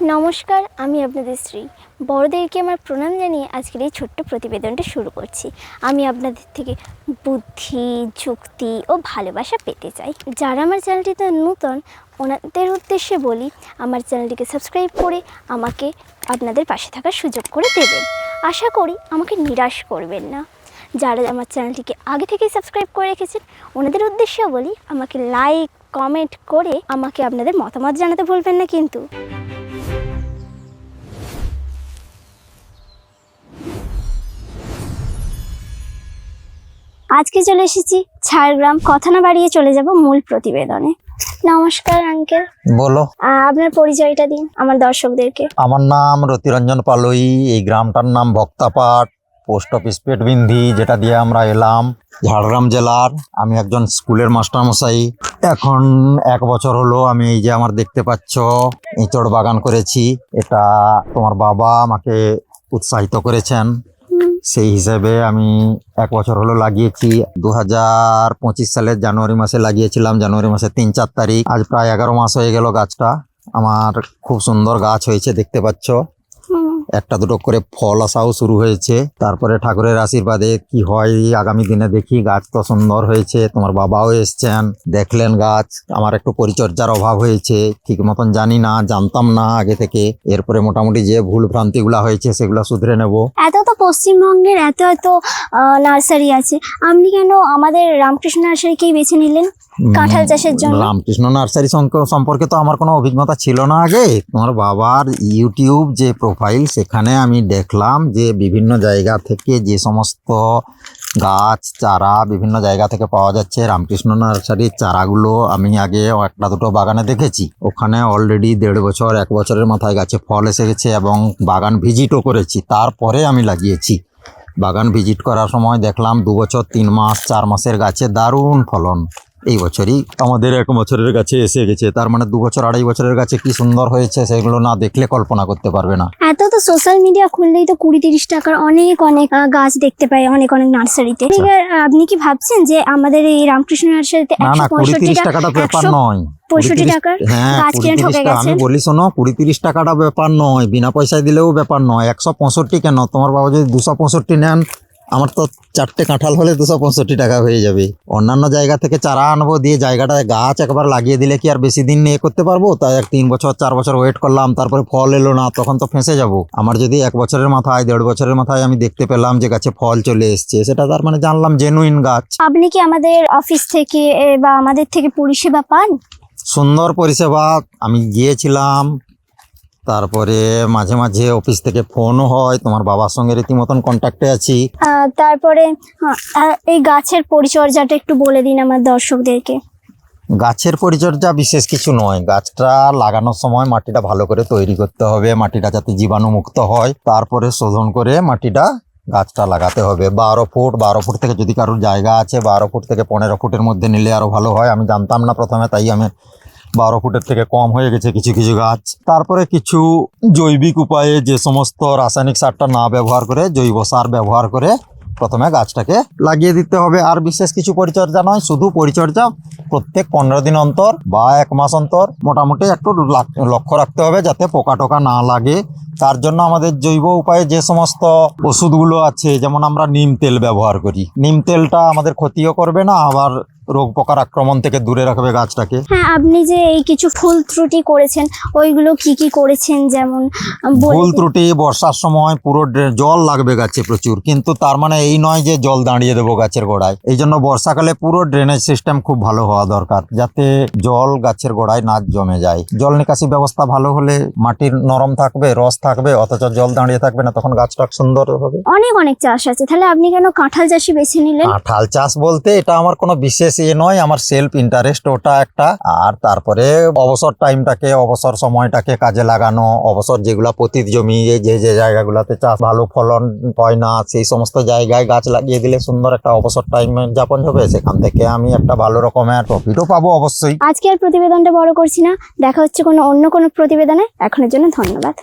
নমস্কার, আমি আপনাদের শ্রী। বড়দেরকে আমার প্রণাম জানিয়ে আজকের এই ছোট্ট প্রতিবেদনটা শুরু করছি। আমি আপনাদের থেকে বুদ্ধি, যুক্তি ও ভালোবাসা পেতে চাই। যারা আমার চ্যানেলটিতে নূতন, ওনাদের উদ্দেশ্যে বলি, আমার চ্যানেলটিকে সাবস্ক্রাইব করে আমাকে আপনাদের পাশে থাকার সুযোগ করে দেবেন। আশা করি আমাকে নিরাশ করবেন না। যারা আমার চ্যানেলটিকে আগে থেকেই সাবস্ক্রাইব করে রেখেছেন, ওনাদের উদ্দেশ্যেও বলি, আমাকে লাইক, কমেন্ট করে আমাকে আপনাদের মতামত জানাতে ভুলবেন না কিন্তু। আজকে চলে এসেছি ঝাড়গ্রাম কথা না বাড়িয়ে চলে যাব মূল প্রতিবেদনে। নমস্কার আঙ্কেল বলো। আপনার পরিচয়টা দিন আমার দর্শকদেরকে। আমার নাম রতিরঞ্জন পালই এই গ্রামটার নাম ভক্তাপাট পোস্ট অফিস পেটবিন্ধি যেটা দিয়ে আমরা এলাম ঝাড়গ্রাম জেলার। আমি একজন স্কুলের মাস্টারমশাই। এখন এক বছর হলো আমি এই যে আমার দেখতে পাচ্ছ ইঁচড় বাগান করেছি। এটা তোমার বাবা আমাকে উৎসাহিত করেছেন। সেই হিসাবে আমি এক বছর হলো লাগিয়েছি। দু হাজার পঁচিশ সালের জানুয়ারি মাসে লাগিয়েছিলাম। জানুয়ারি মাসের তিন চার তারিখ। আজ প্রায় এগারো মাস হয়ে গেল গাছটা। আমার খুব সুন্দর গাছ হয়েছে, দেখতে পাচ্ছ। একটা দুটো করে ফল আসাও শুরু হয়েছে। তারপরে ঠাকুরের আশীর্বাদে কি হয় আগামী দিনে দেখি গাছ তো সুন্দর হয়েছে, তোমার বাবাও এসছেন, দেখলেন গাছ, আমার একটু পরিচর্যার অভাব হয়েছে, ঠিক মতন জানি না, জানতাম না আগে থেকে। এরপরে মোটামুটি যে ভুল ভ্রান্তিগুলা হয়েছে সেগুলো শুধরে নেব। এত তো পশ্চিমবঙ্গের এত এত নার্সারি আছে। আপনি কেন আমাদের রামকৃষ্ণ নার্সারিকেই বেছে নিলেন? কাঁঠাল চাষের জন্য? রামকৃষ্ণ নার্সারি সম্পর্কে তো আমার কোনো অভিজ্ঞতা ছিল না আগে। তোমার বাবার ইউটিউব যে প্রোফাইল সেখানে আমি দেখলাম যে বিভিন্ন জায়গা থেকে যে সমস্ত গাছ চারা বিভিন্ন জায়গা থেকে পাওয়া যাচ্ছে রামকৃষ্ণ নার্সারির চারাগুলো আমি আগে একটা দুটো বাগানে দেখেছি। ওখানে অলরেডি দেড় বছর এক বছরের মাথায় গাছে ফল এসে গেছে এবং বাগান ভিজিটও করেছি। তারপরে আমি লাগিয়েছি। বাগান ভিজিট করার সময় দেখলাম দু বছর তিন মাস চার মাসের গাছে দারুণ ফলন। এই বছরই আমাদের এক বছরের কাছে এসে গেছে। তার মানে দু বছর আড়াই বছরের কাছে কি সুন্দর হয়েছে সেগুলো না দেখলে কল্পনা করতে পারবে না। এত তো সোশ্যাল মিডিয়া খুললেই তো কুড়ি তিরিশ টাকার অনেক অনেক গাছ দেখতে পাই অনেক অনেক নার্সারিতে আছে, আপনি কি ভাবছেন যে আমাদের এই রামকৃষ্ণ নার্সারিতে না না কুড়ি তিরিশ টাকাটা ব্যাপার নয়। পঁয়ষট্টি টাকার হ্যাঁ গাছ কিনে ঠকে টাকা আমি বলি শোনো কুড়ি তিরিশ টাকাটা ব্যাপার নয় বিনা পয়সায় দিলেও ব্যাপার নয় একশো পঁয়ষট্টি কেন? তোমার বাবা যদি দুশো পঁয়ষট্টি নেন আমার তো চারটে কাঁঠাল হলে দুশো পঁয়ষট্টি টাকা হয়ে যাবে। অন্যান্য জায়গা থেকে চারা আনব দিয়ে জায়গাটায় গাছ একবার লাগিয়ে দিলে কি আর বেশি দিন নিয়ে করতে পারব? তাই এক তিন বছর চার বছর ওয়েট করলাম তারপরে ফল এলো না তখন তো ফেঁসে যাব। আমার যদি এক বছরের মাথায় দেড় বছরের মাথায় আমি দেখতে পেলাম যে গাছে ফল চলে এসছে সেটা তার মানে জানলাম জেনুইন গাছ। আপনি কি আমাদের অফিস থেকে বা আমাদের থেকে পরিষেবা পান? সুন্দর পরিষেবা আমি গিয়েছিলাম তারপরে মাঝে মাঝে অফিস থেকে ফোনও হয় তোমার বাবার সঙ্গে রীতিমতন কন্ট্যাক্টে আছি। তারপরে এই গাছের পরিচর্যাটা একটু বলে দিন আমার দর্শকদেরকে। গাছের পরিচর্যা বিশেষ কিছু নয় গাছটা লাগানোর সময় মাটিটা ভালো করে তৈরি করতে হবে মাটিটা যাতে জীবাণুমুক্ত হয় তারপরে শোধন করে মাটিটা গাছটা লাগাতে হবে। বারো ফুট বারো ফুট থেকে যদি কারোর জায়গা আছে বারো ফুট থেকে পনেরো ফুটের মধ্যে নিলে আরও ভালো হয় আমি জানতাম না প্রথমে তাই আমি বারো ফুটের থেকে কম হয়ে গেছে কিছু কিছু গাছ। তারপরে কিছু জৈবিক উপায়ে যে সমস্ত রাসায়নিক সারটা না ব্যবহার করে, জৈব সার ব্যবহার করে প্রথমে গাছটাকে লাগিয়ে দিতে হবে। আর বিশেষ কিছু পরিচর্যা নয়, শুধু পরিচর্যা। প্রত্যেক পনেরো দিন অন্তর বা এক মাস অন্তর মোটামুটি একটু লাক- লক্ষ্য রাখতে হবে যাতে পোকা টোকা না লাগে। তার জন্য আমাদের জৈব উপায়ে যে সমস্ত ওষুধগুলো আছে, যেমন আমরা নিম তেল ব্যবহার করি। নিম তেলটা আমাদের ক্ষতিও করবে না, আবার রোগ পোকার আক্রমণ থেকে দূরে রাখবে গাছটাকে। হ্যাঁ আপনি যে এই কিছু ফুল ত্রুটি করেছেন ওইগুলো কি কি করেছেন? যেমন দিন। ত্রুটি বর্ষার সময় পুরো জল লাগবে গাছে প্রচুর। কিন্তু তার মানে এই নয় যে জল দাঁড়িয়ে দেবো গাছের গোড়ায়। এই জন্য বর্ষাকালে পুরো ড্রেনেজ সিস্টেম খুব ভালো হওয়া দরকার যাতে জল গাছের গোড়ায় না জমে যায়। জল নিকাশি ব্যবস্থা ভালো হলে মাটির নরম থাকবে রস থাকবে অথচ জল দাঁড়িয়ে থাকবে না তখন গাছটা সুন্দর হবে। অনেক অনেক চাষ আছে। তাহলে আপনি কেন কাঁঠাল চাষি বেছে নিলেন? কাঁঠাল চাষ বলতে এটা আমার কোনো বিশেষ ইয়ে নয়, আমার সেলফ ইন্টারেস্ট ওটা একটা। আর তারপরে অবসর টাইমটাকে অবসর সময়টাকে কাজে লাগানো, অবসর যেগুলা পতিত জমি, যে যে জায়গাগুলোতে চাষ ভালো ফলন হয় না, সেই সমস্ত জায়গায় গাছ লাগিয়ে দিলে সুন্দর একটা অবসর টাইম যাপন হবে, সেখান থেকে আমি একটা ভালো রকমের প্রফিটও পাবো অবশ্যই। আজকে আর প্রতিবেদনটা বড় করছি না, দেখা হচ্ছে কোনো অন্য কোনো প্রতিবেদনে। এখনের জন্য ধন্যবাদ।